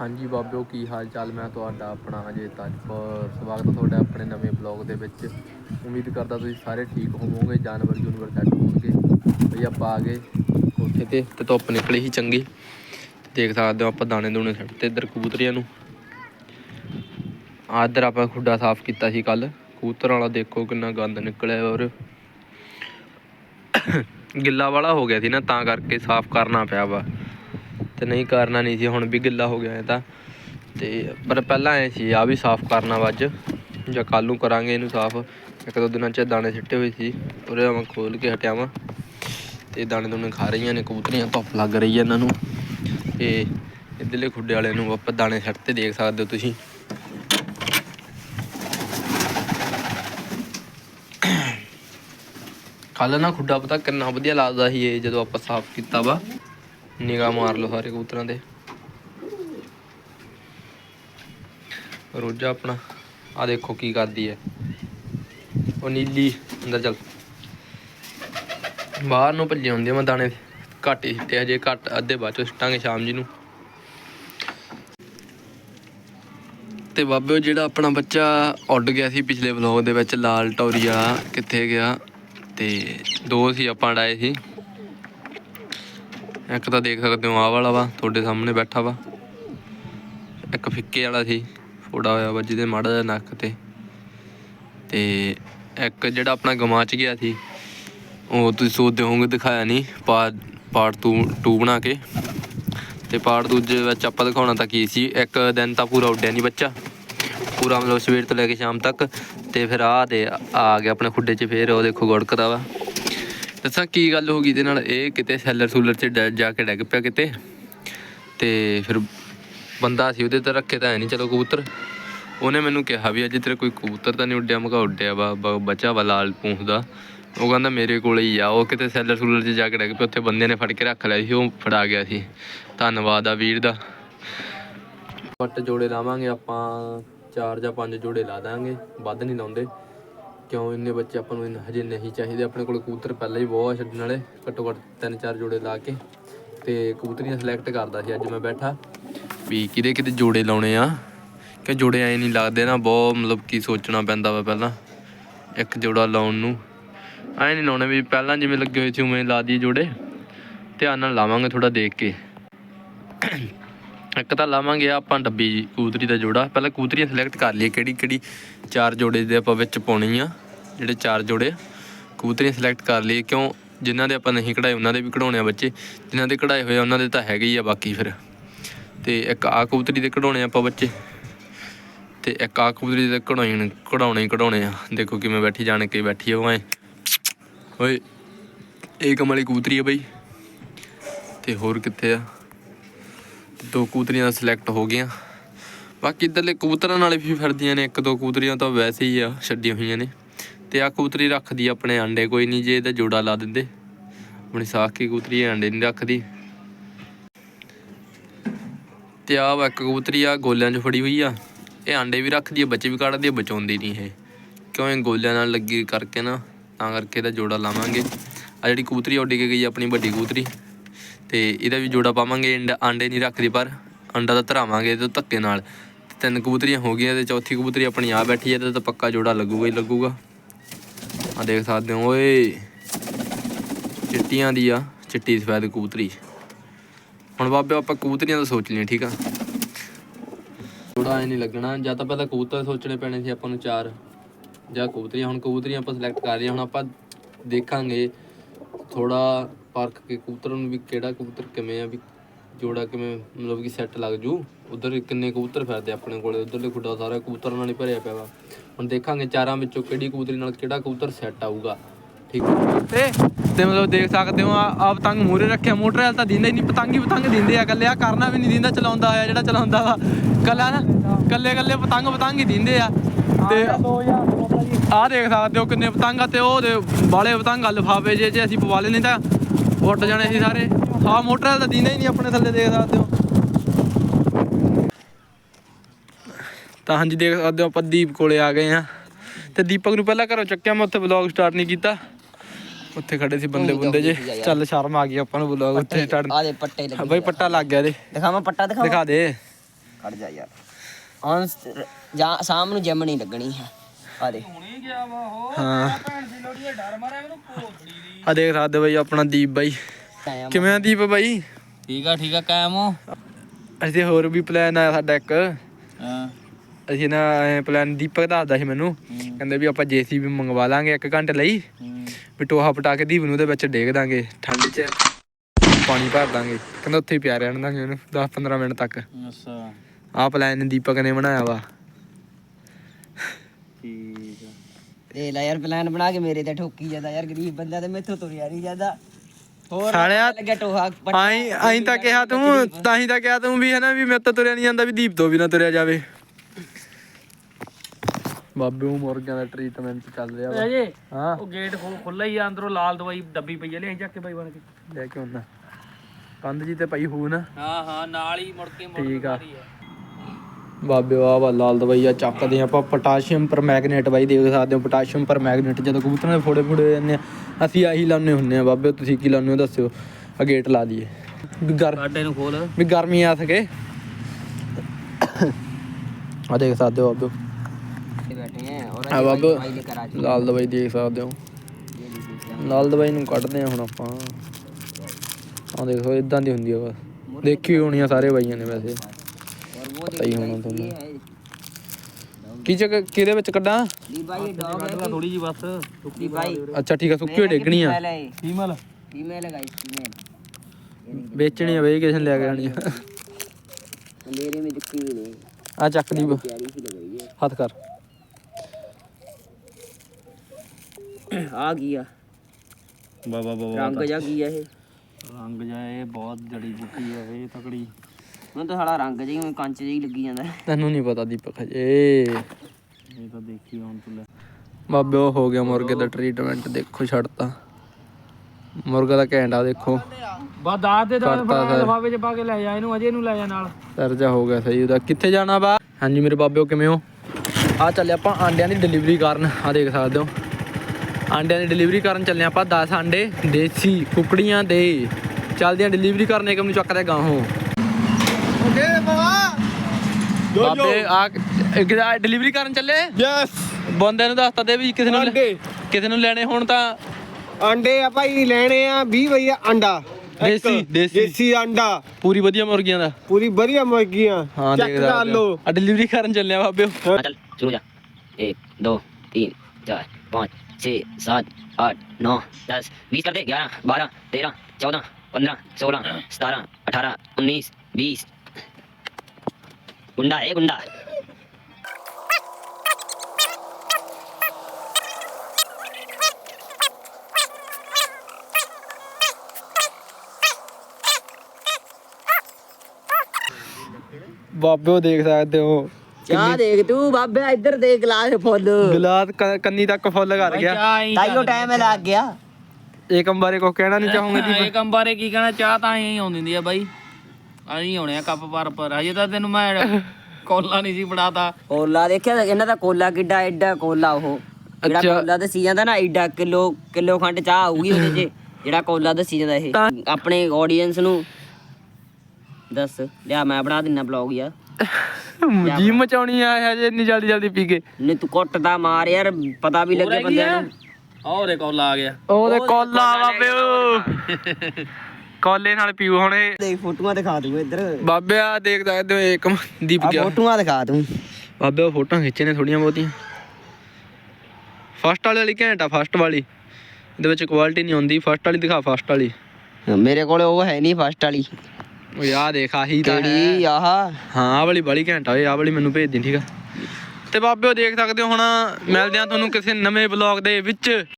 ਹਾਂਜੀ ਬਾਬਿਓ, ਕੀ ਹਾਲ ਚਾਲ ਮੈਂ ਤੁਹਾਡਾ ਆਪਣਾ ਅਜੇ ਤਜਪੁਰ ਸਵਾਗਤ ਹੈ ਤੁਹਾਡਾ ਆਪਣੇ ਨਵੇਂ ਬਲੌਗ ਦੇ ਵਿੱਚ। ਉਮੀਦ ਕਰਦਾ ਤੁਸੀਂ ਸਾਰੇ ਠੀਕ ਹੋਵੋਗੇ, ਜਾਨਵਰ ਜੂਨਵਰ ਸੈੱਟ ਹੋਣਗੇ ਬਈ ਆਪਾਂ ਆ ਗਏ ਕੋਠੇ ਤੇ ਤੇ ਧੁੱਪ ਨਿਕਲੀ ਸੀ ਚੰਗੀ। ਦੇਖ ਸਕਦੇ ਹੋ ਆਪਾਂ ਦਾਣੇ ਦੂਣੇ ਸੱਟ ਤੇ ਇੱਧਰ ਕਬੂਤਰੀਆਂ ਨੂੰ। ਆਹ ਇੱਧਰ ਆਪਾਂ ਖੁੱਡਾ ਸਾਫ਼ ਕੀਤਾ ਸੀ ਕੱਲ ਕਬੂਤਰ ਵਾਲਾ ਦੇਖੋ ਕਿੰਨਾ ਗੰਦ ਨਿਕਲਿਆ ਔਰ ਗਿੱਲਾ ਵਾਲਾ ਹੋ ਗਿਆ ਸੀ ਨਾ, ਤਾਂ ਕਰਕੇ ਸਾਫ਼ ਕਰਨਾ ਪਿਆ ਵਾ। ਤੇ ਨਹੀਂ ਕਰਨਾ ਨਹੀਂ ਸੀ, ਹੁਣ ਵੀ ਗਿੱਲਾ ਹੋ ਗਿਆ ਇਹ ਤਾਂ। ਤੇ ਪਰ ਪਹਿਲਾਂ ਐ ਸੀ ਆ ਵੀ ਸਾਫ਼ ਕਰਨਾ ਵਾ ਅੱਜ। ਜਾਂ ਕੱਲ ਨੂੰ ਕਰਾਂਗੇ ਇਹਨੂੰ ਸਾਫ਼। ਇੱਕ ਦੋ ਦਿਨਾਂ ਚ ਦਾਣੇ ਸਿੱਟੇ ਹੋਏ ਸੀ ਉਹਦੇ ਮੈਂ ਖੋਲ ਕੇ ਹਟਿਆ ਵਾਂ ਤੇ ਦਾਣੇ ਦੂਣੇ ਖਾ ਰਹੀਆਂ ਨੇ, ਕਬੂਤਰੀਆਂ ਧੁੱਪ ਲੱਗ ਰਹੀ ਹੈ ਇਹਨਾਂ ਨੂੰ। ਤੇ ਇੱਧਰਲੇ ਖੁੱਡੇ ਵਾਲੇ ਨੂੰ ਆਪਾਂ ਦਾਣੇ ਸਿੱਟ ਤੇ ਦੇਖ ਸਕਦੇ ਹੋ ਤੁਸੀਂ। ਕੱਲ ਨਾ ਖੁੱਡਾ ਪਤਾ ਕਿੰਨਾ ਵਧੀਆ ਲੱਗਦਾ ਸੀ ਇਹ, ਜਦੋਂ ਆਪਾਂ ਸਾਫ਼ ਕੀਤਾ ਵਾ। ਨਿਗਾਹ ਮਾਰ ਲਓ ਸਾਰੇ ਕਬੂਤਰਾਂ ਦੇ। ਰੋਜਾ ਆਪਣਾ ਆ ਦੇਖੋ ਕੀ ਕਰਦੀ ਹੈ। ਉਹ ਨੀਲੀ, ਅੰਦਰ ਚੱਲ। ਬਾਹਰ ਨੂੰ ਭੱਜੀ ਹੁੰਦੀ ਮੈਂ ਦਾਣੇ ਘੱਟ ਹੀ ਸਿੱਟੇ ਅਜੇ ਘੱਟ ਅੱਧੇ ਬਾਅਦ ਚੋਂ ਸਿੱਟਾਂਗੇ ਸ਼ਾਮ ਜੀ ਨੂੰ। ਤੇ ਬਾਬੇ ਜਿਹੜਾ ਆਪਣਾ ਬੱਚਾ ਉੱਡ ਗਿਆ ਸੀ ਪਿਛਲੇ ਵਲੌਗ ਦੇ ਵਿੱਚ, ਲਾਲ ਟੌਰੀ ਵਾਲਾ ਕਿੱਥੇ ਗਿਆ? ਤੇ ਦੋ ਸੀ ਆਪਾਂ ਡਾਏ ਸੀ। ਇੱਕ ਤਾਂ ਦੇਖ ਸਕਦੇ ਹੋ ਆਹ ਵਾਲਾ ਵਾ, ਤੁਹਾਡੇ ਸਾਹਮਣੇ ਬੈਠਾ ਵਾ। ਇੱਕ ਫਿੱਕੇ ਵਾਲਾ ਸੀ, ਫੋੜਾ ਹੋਇਆ ਵਾ ਜਿਹਦੇ ਮਾੜਾ ਜਿਹਾ ਨੱਕ ਤੇ। ਤੇ ਇੱਕ ਜਿਹੜਾ ਆਪਣਾ ਗਵਾਚ ਗਿਆ ਸੀ, ਉਹ ਤੁਸੀਂ ਸੋਚਦੇ ਹੋਵੋਗੇ ਦਿਖਾਇਆ ਨਹੀਂ ਪਾਰਟ ਪਾਰਟ 2 2 ਬਣਾ ਕੇ। ਤੇ ਪਾਰਟ ਦੂਜੇ ਵਿੱਚ ਆਪਾਂ ਦਿਖਾਉਣਾ ਤਾਂ ਕੀ ਸੀ, ਇੱਕ ਦਿਨ ਤਾਂ ਪੂਰਾ ਉੱਡਿਆ ਨਹੀਂ ਬੱਚਾ। ਪੂਰਾ ਮਤਲਬ ਸਵੇਰ ਤੋਂ ਲੈ ਕੇ ਸ਼ਾਮ ਤੱਕ। ਤੇ ਫਿਰ ਆ ਦੇ ਆ ਗਿਆ ਆਪਣੇ ਖੁੱਡੇ 'ਚ, ਫੇਰ ਉਹ ਦੇਖੋ ਗੜਕਦਾ ਵਾ। ਦੱਸਾਂ ਕੀ ਗੱਲ ਹੋ ਗਈ ਇਹਦੇ ਨਾਲ? ਇਹ ਕਿਤੇ ਸੈਲਰ ਸੂਲਰ 'ਚ ਜਾ ਕੇ ਡਿੱਗ ਪਿਆ ਕਿਤੇ। ਤੇ ਫਿਰ ਬੰਦਾ ਸੀ ਉਹਦੇ ਤੇ ਰੱਖੇ ਤਾਂ ਹੈ ਨਹੀਂ, ਚਲੋ ਕਬੂਤਰ। ਉਹਨੇ ਮੈਨੂੰ ਕਿਹਾ ਵੀ ਅੱਜ ਤੇਰੇ ਕੋਈ ਕਬੂਤਰ ਤਾਂ ਨਹੀਂ ਉੱਡਿਆ ਮੈਂ ਉੱਡਿਆ ਵਾ, ਬ- ਬੱਚਾ ਵਾ ਲਾਲ ਪੂੰਛ ਦਾ। ਉਹ ਕਹਿੰਦਾ ਮੇਰੇ ਕੋਲ ਹੀ ਆ। ਉਹ ਕਿਤੇ ਸੈਲਰ ਸੂਲਰ 'ਚ ਜਾ ਕੇ ਡਿੱਗ ਪਿਆ, ਉੱਥੇ ਬੰਦੇ ਨੇ ਫੜ ਕੇ ਰੱਖ ਲਿਆ ਸੀ, ਉਹ ਫੜਾ ਗਿਆ ਸੀ। ਧੰਨਵਾਦ ਆ ਵੀਰ ਦਾ। ਪੱਟ ਜੋੜੇ ਲਾਵਾਂਗੇ ਆਪਾਂ, ਚਾਰ ਜਾਂ ਪੰਜ ਜੋੜੇ ਲਾ ਦਾਂਗੇ, ਵੱਧ ਨਹੀਂ ਲਾਉਂਦੇ। ਕਿਉਂ ਇੰਨੇ ਬੱਚੇ ਆਪਾਂ ਨੂੰ ਇੰਨੇ ਹਜੇ ਨਹੀਂ ਚਾਹੀਦੇ? ਆਪਣੇ ਕੋਲ ਕਬੂਤਰ ਪਹਿਲਾਂ ਹੀ ਬਹੁਤ ਆ ਛੱਡਣ ਵਾਲੇ। ਘੱਟੋ ਘੱਟ ਤਿੰਨ ਚਾਰ ਜੋੜੇ ਲਾ ਕੇ। ਤੇ ਕਬੂਤਰੀਆਂ ਸਿਲੈਕਟ ਕਰਦਾ ਸੀ ਅੱਜ ਮੈਂ ਬੈਠਾ। ਵੀ ਕਿਤੇ ਕਿਤੇ ਜੋੜੇ ਲਾਉਣੇ ਆ। ਕਿ ਜੋੜੇ ਐ ਨਹੀਂ ਲੱਗਦੇ ਨਾ, ਬਹੁਤ ਮਤਲਬ ਕੀ ਸੋਚਣਾ ਪੈਂਦਾ ਵਾ ਪਹਿਲਾਂ। ਇੱਕ ਜੋੜਾ ਲਾਉਣ ਨੂੰ। ਐ ਨਹੀਂ ਲਾਉਣੇ ਵੀ ਪਹਿਲਾਂ ਜਿਵੇਂ ਲੱਗੇ ਹੋਏ ਸੀ, ਉਵੇਂ ਲਾ ਦਈਏ ਜੋੜੇ। ਧਿਆਨ ਨਾਲ ਲਾਵਾਂਗੇ ਥੋੜਾ ਦੇਖ ਕੇ। ਇੱਕ ਤਾਂ ਲਾਵਾਂਗੇ ਆਪਾਂ ਡੱਬੀ ਜੀ, ਕੂਤਰੀ ਦਾ ਜੋੜਾ। ਪਹਿਲਾਂ ਕੂਤਰੀਆਂ ਸਿਲੈਕਟ ਕਰ ਲਈਏ ਕਿਹੜੀ ਕਿਹੜੀ ਚਾਰ ਜੋੜੇ ਦੇ ਆਪਾਂ ਵਿੱਚ ਪਾਉਣੀ ਆ, ਜਿਹੜੇ ਚਾਰ ਜੋੜੇ ਕੂਤਰੀਆਂ ਸਿਲੈਕਟ ਕਰ ਲਈਏ, ਕਿਉਂ? ਜਿਨ੍ਹਾਂ ਦੇ ਆਪਾਂ ਨਹੀਂ ਕਢਾਏ, ਉਹਨਾਂ ਦੇ ਵੀ ਕਢਾਉਣੇ ਆ ਬੱਚੇ। ਜਿਨ੍ਹਾਂ ਦੇ ਕਢਾਏ ਹੋਏ ਆ, ਉਹਨਾਂ ਦੇ ਤਾਂ ਹੈਗੇ ਹੀ ਆ ਬਾਕੀ ਫਿਰ। ਤੇ ਇੱਕ ਆ ਕਬੂਤਰੀ ਦੇ ਕਢਾਉਣੇ ਆ ਆਪਾਂ ਬੱਚੇ। ਤੇ ਇੱਕ ਆ ਕਬੂਤਰੀ ਦੇ ਕਢਾਉਣੇ ਕਢਾਉਣੇ ਹੀ ਕਢਾਉਣੇ ਆ। ਦੇਖੋ ਕਿਵੇਂ ਬੈਠੀ, ਜਾਣ ਕੇ ਬੈਠੀ ਆ ਉਹ ਐ। ਓਏ, ਇਹ ਕਮਲੀ ਕੂਤਰੀ ਆ ਬਈ। ਤੇ ਹੋਰ ਕਿੱਥੇ ਆ? ਦੋ ਕੂਤਰੀਆਂ ਸਿਲੈਕਟ ਹੋ ਗਈਆਂ। ਬਾਕੀ ਇਧਰਲੇ ਕਬੂਤਰਾਂ ਨਾਲੇ ਵੀ ਫਿਰਦੀਆਂ ਨੇ, ਇੱਕ ਦੋ ਕੂਤਰੀਆਂ ਤਾਂ ਵੈਸੇ ਹੀ ਆ, ਛੱਡੀਆਂ ਹੋਈਆਂ ਨੇ। ਤੇ ਆ ਕੂਤਰੀ ਰੱਖਦੀ ਆਪਣੇ ਆਂਡੇ, ਕੋਈ ਨਹੀਂ ਜੇ ਇਹਦਾ ਜੋੜਾ ਲਾ ਦਿੰਦੇ। ਆਪਣੀ ਸਾਖੀ ਕੀ ਕਬੂਤਰੀ ਆਂਡੇ ਨਹੀਂ ਰੱਖਦੀ। ਤੇ ਆ ਇੱਕ ਕਬੂਤਰੀ ਆ, ਗੋਲਿਆਂ 'ਚ ਫੜੀ ਹੋਈ ਆ। ਇਹ ਆਂਡੇ ਵੀ ਰੱਖਦੀ ਆ, ਬੱਚੇ ਵੀ ਕੱਢਦੀ ਆ, ਬਚਾਉਂਦੀ ਨਹੀਂ ਇਹ। ਕਿਉਂ ਇਹ ਗੋਲਿਆਂ ਨਾਲ ਲੱਗੀ ਕਰਕੇ ਨਾ, ਤਾਂ ਕਰਕੇ ਇਹਦਾ ਜੋੜਾ ਲਾਵਾਂਗੇ। ਆ ਜਿਹੜੀ ਕੂਤਰੀ ਉੱਡ ਕੇ ਗਈ ਆਪਣੀ ਵੱਡੀ ਕਬੂਤਰੀ ਤੇ ਇਹਦਾ ਵੀ ਜੋੜਾ ਪਾਵਾਂਗੇ, ਅੰਡਾ, ਆਂਡੇ ਨਹੀਂ ਰੱਖਦੀ ਪਰ ਅੰਡਾ ਤਾਂ ਧਰਾਵਾਂਗੇ ਇਹਦੇ ਧੱਕੇ ਨਾਲ। ਤਿੰਨ ਕਬੂਤਰੀਆਂ ਹੋ ਗਈਆਂ ਤੇ ਚੌਥੀ ਕਬੂਤਰੀ ਆਪਣੀ ਆ ਬੈਠੀ ਹੈ ਤੇ ਤਾਂ ਪੱਕਾ ਜੋੜਾ ਲੱਗੂਗਾ ਹੀ ਲੱਗੂਗਾ। ਆ ਦੇਖ ਸਕਦੇ ਹੋ, ਓਏ। ਚਿੱਟੀਆਂ ਦੀ ਆ, ਚਿੱਟੀ ਸਫੈਦ ਕਬੂਤਰੀ। ਹੁਣ ਬਾਬੇ ਆਪਾਂ ਕਬੂਤਰੀਆਂ ਦਾ ਸੋਚ ਲਈਏ, ਠੀਕ ਆ? ਥੋੜਾ ਐ ਨਹੀਂ ਲੱਗਣਾ, ਜਾਂ ਤਾਂ ਪਹਿਲਾਂ ਕਬੂਤਰ ਸੋਚਣੇ ਪੈਣੇ ਸੀ ਆਪਾਂ ਨੂੰ ਚਾਰ, ਜਾਂ ਕਬੂਤਰੀਆਂ। ਹੁਣ ਕਬੂਤਰੀਆਂ ਆਪਾਂ ਸਿਲੈਕਟ ਕਰ ਲਈਆਂ, ਹੁਣ ਆਪਾਂ ਦੇਖਾਂਗੇ ਥੋੜਾ ਪਰਖ ਕੇ ਕਬੂਤਰ ਨੂੰ ਵੀ ਕਿਹੜਾ ਕਬੂਤਰ ਕਿਵੇਂ ਆ ਵੀ ਜੋੜਾ ਕਿਵੇਂ ਮਤਲਬ ਕਿ ਸੈੱਟ ਲੱਗ ਜੂ। ਉਧਰ ਕਿੰਨੇ ਕਬੂਤਰ ਫਿਰਦੇ ਆਪਣੇ ਕੋਲੇ ਉਧਰਲੇ ਖੁੱਡਾ ਸਾਰਾ ਕਬੂਤਰਾਂ ਨਾਲ ਹੀ ਭਰਿਆ ਪਿਆ ਵਾ। ਹੁਣ ਦੇਖਾਂਗੇ ਚਾਰਾਂ ਵਿੱਚੋਂ ਕਿਹੜੀ ਕਬੂਤਰੀ ਨਾਲ ਕਿਹੜਾ ਕਬੂਤਰ ਸੈੱਟ ਆਊਗਾ। ਠੀਕ ਤੇ ਤੇ ਮਤਲਬ ਦੇਖ ਸਕਦੇ ਹੋ ਆ ਪਤੰਗ ਮੂਰੇ ਰੱਖਿਆ ਮੋਟਰ ਵਾਲ ਤਾਂ ਦਿੰਦਾ ਹੀ ਨਹੀਂ ਪਤੰਗ ਹੀ ਪਤੰਗ ਦਿੰਦੇ ਆ। ਕੱਲੇ ਆ ਕਰਨਾ ਵੀ ਨਹੀਂ ਦਿੰਦਾ ਚਲਾਉਂਦਾ ਹੋਇਆ ਜਿਹੜਾ ਚਲਾਉਂਦਾ ਵਾ। ਕੱਲਾ ਨਾ ਕੱਲੇ ਕੱਲੇ ਪਤੰਗ ਪਤੰਗ ਹੀ ਦਿੰਦੇ ਆ। ਤੇ ਆ। ਦੇਖ ਸਕਦੇ ਹੋ ਕਿੰਨੇ ਪਤੰਗ ਆ ਤੇ ਉਹ ਦੇ ਬਾਲੇ ਪਤੰਗ ਆ ਲਿਫਾਫੇ ਜੇ ਜੇ ਅਸੀਂ ਪਵਾ ਲੈਣੇ ਤਾਂ ਉੱਡ ਜਾਣੇ ਸੀ ਸਾਰੇ। ਹਾਂ ਮੋਟਰ ਤਾਂ ਦਿੰਦਾ ਹੀ ਨਹੀਂ ਆਪਣੇ ਥੱਲੇ ਦੇਖ ਸਕਦੇ ਹੋ। ਤਾਂ ਹਾਂਜੀ ਦੇਖ ਸਕਦੇ ਹੋ ਆਪਾਂ ਦੀਪ ਕੋਲੇ ਆ ਗਏ ਆ ਤੇ ਦੀਪਕ ਨੂੰ ਪਹਿਲਾਂ ਘਰੋਂ ਚੱਕਿਆ ਮੈਂ ਉੱਥੇ ਵਲੌਗ ਸਟਾਰਟ ਨਹੀਂ ਕੀਤਾ। ਉੱਥੇ ਖੜੇ ਸੀ ਬੰਦੇ ਬੰਦੇ ਜੇ। ਚੱਲ ਸ਼ਰਮ ਆ ਗਈ ਆਪਾਂ ਨੂੰ ਵਲੌਗ ਉੱਥੇ ਸਟਾਰਟ ਆ ਦੇ ਪੱਟੇ ਲੱਗੇ ਬਈ ਪੱਟਾ ਲੱਗ ਗਿਆ ਇਹਦੇ ਦਿਖਾਵਾਂ ਪੱਟਾ ਦਿਖਾਵਾਂ ਦਿਖਾ ਦੇ। ਖੜ ਜਾ ਯਾਰ। ਹੁਣ ਸ- ਜਾਂ ਸ਼ਾਮ ਨੂੰ ਜਿਮ ਨਹੀਂ ਲੱਗਣੀ ਹੈ। ਆ ਦੇ ਹਾਂ ਆ ਦੇਖ ਸਕਦੇ ਬਈ ਆਪਣਾ ਦੀਪ ਬਾਈ। ਕਿਵੇਂ ਆ ਦੀਪ ਬਾਈ? ਠੀਕ ਆ ਠੀਕ ਆ ਕਾਇਮ ਹੋ। ਅਸੀਂ ਹੋਰ ਵੀ ਪਲਾਨ ਆਇਆ ਸਾਡਾ ਇੱਕ। ਹਾਂ। ਅਸੀਂ ਨਾ ਪਲਾਨ ਦੀਪਕ ਦੱਸਦਾ ਸੀ ਮੈਨੂੰ। ਕਹਿੰਦੇ ਵੀ ਆਪਾਂ ਜੀਸੀਬੀ ਮੰਗਵਾ ਲਾਂਗੇ ਇੱਕ ਘੰਟੇ ਲਈ। ਵੀ ਟੋਹਾ ਪਟਾ ਕੇ ਦੀਪ ਨੂੰ ਉਹਦੇ ਵਿੱਚ ਡੇਗ ਦਾਂਗੇ ਠੰਡ 'ਚ ਪਾਣੀ ਭਰ ਦਾਂਗੇ। ਕਹਿੰਦਾ ਉੱਥੇ ਹੀ ਪਿਆ ਰਹਿਣ ਦਾਂਗੇ ਉਹਨੂੰ 10-15 ਮਿੰਟ ਤੱਕ। ਅੱਛਾ। ਆਹ ਪਲਾਨ ਦੀਪਕ ਨੇ ਬਣਾਇਆ ਵਾ। ਠੀਕ ਆ। ਇਹ ਲੈ ਯਾਰ ਪਲਾਨ ਬਣਾ ਕੇ ਮੇਰੇ ਤੇ ਠੋਕੀ ਜਾਂਦਾ ਯਾਰ ਗਰੀਬ ਬੰਦਾ ਤੇ ਮੈਥੋਂ ਤੁਰਿਆ ਨਹੀਂ ਜਾਂਦਾ। ਹੋਰ ਸਾਲਿਆ ਲੱਗਿਆ ਟੋਹਾ ਆਈ ਆਈ ਤਾਂ ਕਿਹਾ ਤੂੰ ਤਾਂ ਹੀ ਤਾਂ ਕਿਹਾ ਤੂੰ ਵੀ ਹੈ ਨਾ ਵੀ ਮੇਰੇ ਤੋਂ ਤੁਰਿਆ ਨਹੀਂ ਜਾਂਦਾ ਵੀ ਦੀਪ ਤੋਂ ਵੀ ਨਾ ਤੁਰਿਆ ਜਾਵੇ। ਬਾਬੇ ਉਹ ਮੁਰਗਿਆਂ ਦਾ ਟ੍ਰੀਟਮੈਂਟ ਚੱਲ ਰਿਹਾ ਵਾ। ਅਜੇ ਹਾਂ। ਉਹ ਗੇਟ ਖੁੱਲਾ ਹੀ ਆ ਅੰਦਰੋਂ ਲਾਲ ਦਵਾਈ ਡੱਬੀ ਪਈ ਆ ਲੈ ਚੱਕ ਕੇ ਬਾਈ ਬਣ ਕੇ। ਲੈ ਕੇ ਆਉਣਾ ਕੰਧ ਜੀ ਤੇ ਪਈ ਹੋਊ ਨਾ। ਹਾਂ ਹਾਂ ਨਾਲ ਹੀ ਮੁੜ ਕੇ ਮੁੜ ਠੀਕ ਆ। ਬਾਬੇ ਵਾਹ ਵਾ ਲਾਲ ਦਵਾਈ ਆ ਚੱਕਦੇ ਆਪਾਂ ਪੋਟਾਸ਼ੀਅਮ ਪਰਮੈਗਨੇਟ ਬਾਈ ਦੇਖ ਸਕਦੇ ਹੋ ਪੋਟਾਸ਼ੀਅਮ ਪਰਮੈਗਨੇਟ ਜਦੋਂ ਕਬੂਤਰਾਂ ਦੇ ਫੋੜੇ ਫੋੜੇ ਜਾਂਦੇ ਆ ਅਸੀਂ ਆਹੀ ਲਾਉਨੇ ਹੁੰਨੇ ਆ ਬਾਬੇ ਤੁਸੀਂ ਕੀ ਲਾਉਨੇ ਹੋ ਦੱਸਿਓ ਆ ਗੇਟ ਲਾ ਦਈਏ। ਗਾਡੇ ਨੂੰ ਖੋਲ। ਵੀ ਗਰਮੀ ਆ ਸਕੇ। ਆ ਦੇਖ ਸਕਦੇ ਹੋ ਬਾਬੇ। ਆ ਬਾਬੇ ਲਾਲ ਦਵਾਈ ਦੇਖ ਸਕਦੇ ਹੋ। ਲਾਲ ਦਵਾਈ ਨੂੰ ਕੱਢਦੇ ਆ ਹੁਣ ਆਪਾਂ। ਆ ਦੇਖੋ ਇਦਾਂ ਦੀ ਹੁੰਦੀ ਆ ਬਸ। ਦੇਖੀ ਹੋਣੀ ਸਾਰੇ ਬਾਈਆਂ ਨੇ ਵੈਸੇ। ਪਤਾ ਹੀ ਹੋਣਾ ਤੁਹਾਨੂੰ ਕੀ ਜਗ੍ਹਾ ਕਿਹਦੇ ਵਿੱਚ ਕੱਢਾਂ? ਦੀ ਬਾਈ ਡੌਗ ਹੈ ਥੋੜੀ ਜੀ ਬਸ ਦੀ ਬਾਈ ਅੱਛਾ ਠੀਕ ਆ ਸੁੱਕੀ ਡੇਗਣੀ ਆ। ਫੀਮੇਲ ਫੀਮੇਲ ਹੈ ਗਾਇਸ ਫੀਮੇਲ ਵੇਚਣੀ ਆ ਬਈ ਕਿਸੇ ਲੈ ਕੇ ਆਣੀ ਆ। ਮੇਰੇ ਵਿੱਚ ਕੀ ਨੇ। ਆ ਚੱਕ ਦੀ ਹੱਥ ਕਰ। ਆ ਗਿਆ ਵਾ ਵਾ ਵਾ ਰੰਗ ਜਾ ਕੀ ਆ ਇਹ? ਰੰਗ ਜਾ ਇਹ ਬਹੁਤ ਜੜੀ ਬੂਟੀ ਆ ਇਹ ਤਕੜੀ। ਹੁਣ ਤਾਂ ਸਾਲਾ ਰੰਗ ਜਿਹਾ ਕੰਚ ਜਿਹਾ ਲੱਗੀ ਜਾਂਦਾ। ਤੈਨੂੰ ਨਹੀਂ ਪਤਾ ਦੀਪਕ ਹਜੇ। ਇਹ ਤਾਂ ਦੇਖੀ ਹੁਣ ਤੂੰ ਲੈ। ਬਾਬੇ ਉਹ ਹੋ ਗਿਆ ਮੁਰਗੇ ਦਾ ਟ੍ਰੀਟਮੈਂਟ ਦੇਖੋ ਛੱਡਤਾ। ਮੁਰਗਾ ਦਾ ਘੈਂਟਾ ਦੇਖੋ। ਬਾ ਦਾਦ ਦੇ ਦਾਦ। ਲਫਾਵੇ ਚ ਪਾ ਕੇ ਲੈ ਜਾ ਇਹਨੂੰ ਅਜੇ ਨੂੰ ਲੈ ਜਾ ਨਾਲ। ਦਰਜਾ ਹੋ ਗਿਆ ਸਹੀ ਉਹਦਾ। ਕਿੱਥੇ ਜਾਣਾ ਵਾ ਹਾਂਜੀ ਮੇਰੇ ਬਾਬਿਓ ਕਿਵੇਂ ਹੋ? ਆ ਚੱਲੇ ਆਪਾਂ ਆਂਡਿਆਂ ਦੀ ਡਿਲੀਵਰੀ ਕਰਨ। ਆ ਦੇਖ ਸਕਦੇ ਹੋ। ਆਂਡਿਆਂ ਦੀ ਡਿਲੀਵਰੀ ਕਰਨ ਚੱਲੇ ਆਪਾਂ 10 ਆਂਡੇ ਦੇਸੀ ਕੁਕੜੀਆਂ ਦੇ। ਚੱਲਦੀਆਂ ਡਿਲੀਵਰੀ ਕਰਨ ਇੱਕ ਨੂੰ ਚੱਕਦਾ ਗਾਹੋਂ। ਬਾਬਾ ਬਾਬੇ ਆ ਡਿਲੀਵਰੀ ਕਰਨ ਚੱਲੇ ਯੈਸ ਬੰਦੇ ਨੂੰ ਦੱਸਤਾ ਦੇ ਵੀ ਕਿਸੇ ਨੂੰ ਲੈ- ਆਂਡੇ। ਕਿਸੇ ਨੂੰ ਲੈਣੇ ਹੋਣ ਤਾਂ ਅੰਡੇ ਆ ਭਾਈ ਲੈਣੇ ਆ 20 ਭਈਆ ਅੰਡਾ ਇੱਕ ਦੇਸੀ- ਦੇਸੀ। ਦੇਸੀ ਅੰਡਾ ਪੂਰੀ ਵਧੀਆ ਮੁਰਗੀਆਂ ਦਾ ਪੂਰੀ ਵਧੀਆ ਮੁਰਗੀਆਂ ਹਾਂ ਚੈੱਕ ਦੇਖ ਕਰ ਸਕਦੇ ਲਓ ਹੋ ਆ ਡਿਲੀਵਰੀ ਕਰਨ ਚੱਲੇ ਆ ਬਾਬਿਓ चल शुरू जा एक दो तीन चार पाँच छः सात आठ नौ दस बीस कर दे ग्यारह बारह तेरह चौदह पंद्रह सोलह सतारह अठारह उन्नीस बीस గుండా ఏ గుండా ਬਾਬੇ ਉਹ ਦੇਖ ਸਕਦੇ ਹੋ। ਕਿਆ ਦੇਖ ਤੂੰ? ਬਾਬੇ ਇੱਧਰ ਦੇਖ ਗਲਾਸ ਫੁੱਲ। ਗਲਾਸ ਕੰਨੀ ਤੱਕ ਫੁੱਲ ਕਰ ਗਿਆ। ਤਾਈਓ ਟਾਈਮ ਲੱਗ ਗਿਆ। ਏਕਮ ਬਾਰੇ ਕੁਝ ਕਹਿਣਾ ਨਹੀਂ ਚਾਹੂੰਗੇ ਦੀਪ? ਏਕਮ ਬਾਰੇ ਕੀ ਕਹਿਣਾ? ਚਾਹ ਤਾਂ ਐਂ ਆ ਬਾਈ। ਆਹੀਂ ਹੋਣੇ ਆ ਕੱਪ ਪਰ ਪਰ ਅਜੇ ਤਾਂ ਤੈਨੂੰ ਮੈਂ ਕੋਲਾ ਨਹੀਂ ਸੀ ਬਣਾਤਾ। ਕੋਲਾ ਦੇਖਿਆ ਇਹਨਾਂ ਦਾ ਕੋਲਾ ਕਿੱਡਾ ਐਡਾ ਕੋਲਾ ਉਹ। ਜਿਹੜਾ। ਕੋਲਾ ਦੱਸੀ ਜਾਂਦਾ ਨਾ ਐਡਾ ਕਿਲੋ ਕਿਲੋ ਖੰਡ ਚਾਹ ਆਊਗੀ ਉਹਦੇ 'ਚ। ਜਿਹੜਾ ਕੋਲਾ ਦੱਸੀ ਜਾਂਦਾ ਇਹ। ਆਪਣੇ ਆਡੀਅנס ਨੂੰ ਦੱਸ ਲਿਆ ਮੈਂ ਬਣਾ ਦਿੰਨਾ ਬਲੌਗ ਯਾਰ। ਜੀ ਮਚਾਉਣੀ ਆ ਹਜੇ ਇੰਨੀ ਜਲਦੀ ਜਲਦੀ ਪੀ ਕੇ। ਨੇ ਤੂੰ ਕੁੱਟਦਾ ਮਾਰ ਯਾਰ ਪਤਾ ਵੀ ਲੱਗੇ ਬੰਦਿਆਂ ਨੂੰ। ਔਰੇ ਕੋਲਾ ਆ ਗਿਆ। ਉਹਦੇ ਕੋਲਾ ਬਾਬਿਓ ਕੋਲੇ ਨਾਲ ਪੀਓ ਹੁਣ। ਇਹ ਦੇਖ ਫੋਟੋਆਂ ਦਿਖਾ ਦੂੰ ਇੱਧਰ। ਬਾਬੇ ਆ ਦੇਖ ਸਕਦੇ ਹੋ ਏਕਮ ਦੀਪ ਆ ਗਿਆ। ਫੋਟੋਆਂ ਦਿਖਾ ਦੂੰ। ਬਾਬੇ ਉਹ ਫੋਟੋਆਂ ਖਿੱਚੇ ਨੇ ਥੋੜੀਆਂ ਬਹੁਤੀਆਂ। ਫਸਟ ਵਾਲੀ ਵਾਲੀ ਘੈਂਟ ਆ ਫਸਟ ਵਾਲੀ। ਇਹਦੇ ਵਿੱਚ ਕੁਆਲਿਟੀ ਨਹੀਂ ਆਉਂਦੀ। ਫਸਟ ਵਾਲੀ ਦਿਖਾ ਫਸਟ ਵਾਲੀ। ਮੇਰੇ ਕੋਲ ਉਹ ਹੈ ਨਹੀਂ ਫਸਟ ਵਾਲੀ। ਉਹ ਯਾ ਦੇਖ ਆਹੀ ਤਾਂ ਹੈ। ਕਿਹੜੀ ਆਹ? ਹਾਂ ਆਹ ਵਾਲੀ ਬੜੀ ਘੈਂਟ ਆ ਓਏ ਆਹ ਵਾਲੀ ਮੈਨੂੰ ਭੇਜ ਦੇ ਠੀਕ ਆ। ਤੇ ਬਾਬਿਓ ਦੇਖ ਸਕਦੇ ਹੋ ਹੁਣ ਮਿਲਦੇ ਆ ਤੁਹਾਨੂੰ ਕਿਸੇ ਨਵੇਂ ਵਲੌਗ ਦੇ ਵਿੱਚ।